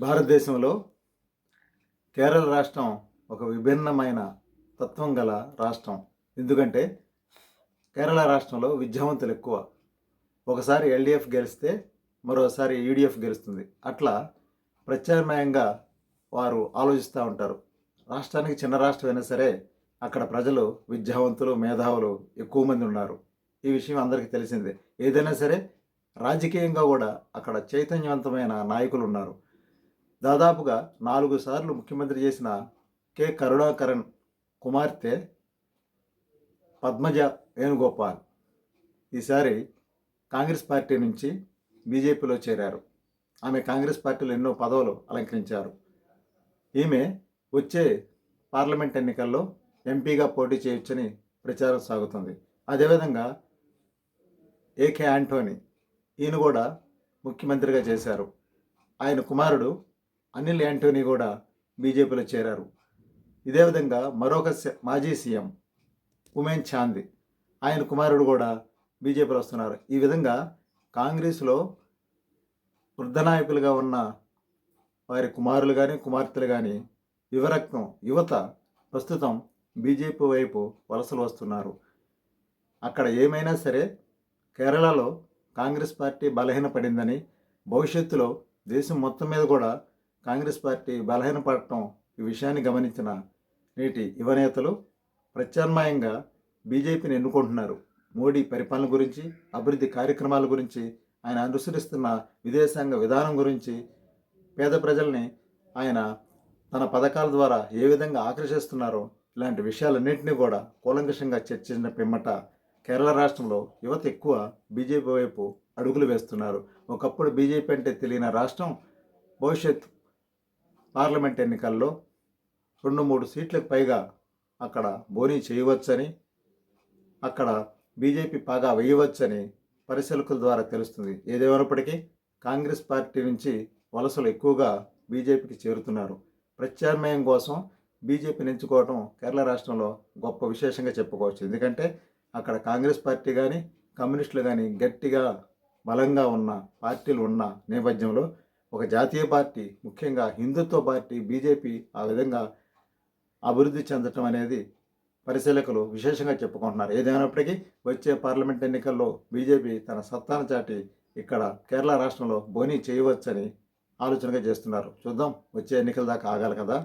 భారతదేశంలో కేరళ రాష్ట్రం ఒక విభిన్నమైన తత్వం గల రాష్ట్రం. ఎందుకంటే కేరళ రాష్ట్రంలో విద్యావంతులు ఎక్కువ. ఒకసారి ఎల్డిఎఫ్ గెలిస్తే మరోసారి యూడిఎఫ్ గెలుస్తుంది. అట్లా ప్రత్యామ్నాయంగా వారు ఆలోచిస్తూ ఉంటారు. రాష్ట్రానికి చిన్న రాష్ట్రం అయినా సరే అక్కడ ప్రజలు విద్యావంతులు మేధావులు ఎక్కువ మంది ఉన్నారు. ఈ విషయం అందరికీ తెలిసిందే. ఏదైనా సరే రాజకీయంగా కూడా అక్కడ చైతన్యవంతమైన నాయకులు ఉన్నారు. దాదాపుగా నాలుగు సార్లు ముఖ్యమంత్రి చేసిన కె కరుణాకరణ్ కుమార్తె పద్మజ వేణుగోపాల్ ఈసారి కాంగ్రెస్ పార్టీ నుంచి బీజేపీలో చేరారు. ఆమె కాంగ్రెస్ పార్టీలో ఎన్నో పదవులు అలంకరించారు. ఈమె వచ్చే పార్లమెంట్ ఎన్నికల్లో ఎంపీగా పోటీ చేయొచ్చని ప్రచారం సాగుతుంది. అదేవిధంగా ఏకే ఆంటోని ఈయన కూడా ముఖ్యమంత్రిగా చేశారు. ఆయన కుమారుడు అనిల్ యాంటోనీ కూడా బీజేపీలో చేరారు. ఇదే విధంగా మరొక మాజీ సీఎం ఉమేన్ చాందీ ఆయన కుమారుడు కూడా బీజేపీలో వస్తున్నారు. ఈ విధంగా కాంగ్రెస్లో వృద్ధ నాయకులుగా ఉన్న వారి కుమారులు కానీ కుమార్తెలు కానీ యువరత్నం యువత ప్రస్తుతం బీజేపీ వైపు వలసలు వస్తున్నారు. అక్కడ ఏమైనా సరే కేరళలో కాంగ్రెస్ పార్టీ బలహీనపడిందని భవిష్యత్తులో దేశం మొత్తం మీద కూడా కాంగ్రెస్ పార్టీ బలహీనపడటం ఈ విషయాన్ని గమనించిన నేటి యువ నేతలు ప్రత్యామ్నాయంగా బీజేపీని ఎన్నుకుంటున్నారు. మోడీ పరిపాలన గురించి అభివృద్ధి కార్యక్రమాల గురించి ఆయన అనుసరిస్తున్న విదేశాంగ విధానం గురించి పేద ప్రజల్ని ఆయన తన పథకాల ద్వారా ఏ విధంగా ఆకర్షిస్తున్నారో ఇలాంటి విషయాలన్నింటినీ కూడా కూలంకషంగా చర్చించిన పిమ్మట కేరళ రాష్ట్రంలో యువత ఎక్కువ బీజేపీ వైపు అడుగులు వేస్తున్నారు. ఒకప్పుడు బీజేపీ అంటే తెలియని రాష్ట్రం. భవిష్యత్ పార్లమెంట్ ఎన్నికల్లో రెండు మూడు సీట్లకు పైగా అక్కడ బోనీ చేయవచ్చని అక్కడ బీజేపీ పాగా వేయవచ్చని పరిశీలకుల ద్వారా తెలుస్తుంది. ఏదేమైనప్పటికీ కాంగ్రెస్ పార్టీ నుంచి వలసలు ఎక్కువగా బీజేపీకి చేరుతున్నారు. ప్రత్యామ్నాయం కోసం బీజేపీని ఎంచుకోవడం కేరళ రాష్ట్రంలో గొప్ప విశేషంగా చెప్పుకోవచ్చు. ఎందుకంటే అక్కడ కాంగ్రెస్ పార్టీ కానీ కమ్యూనిస్టులు కానీ గట్టిగా బలంగా ఉన్న పార్టీలు ఉన్న నేపథ్యంలో ఒక జాతీయ పార్టీ ముఖ్యంగా హిందుత్వ పార్టీ బీజేపీ ఆ విధంగా అభివృద్ధి చెందటం అనేది పరిశీలకులు విశేషంగా చెప్పుకుంటున్నారు. ఏదైనప్పటికీ వచ్చే పార్లమెంట్ ఎన్నికల్లో బీజేపీ తన సత్తాను చాటి ఇక్కడ కేరళ రాష్ట్రంలో బోనీ చేయవచ్చని ఆలోచనగా చేస్తున్నారు. చూద్దాం వచ్చే ఎన్నికల దాకా ఆగాలి కదా?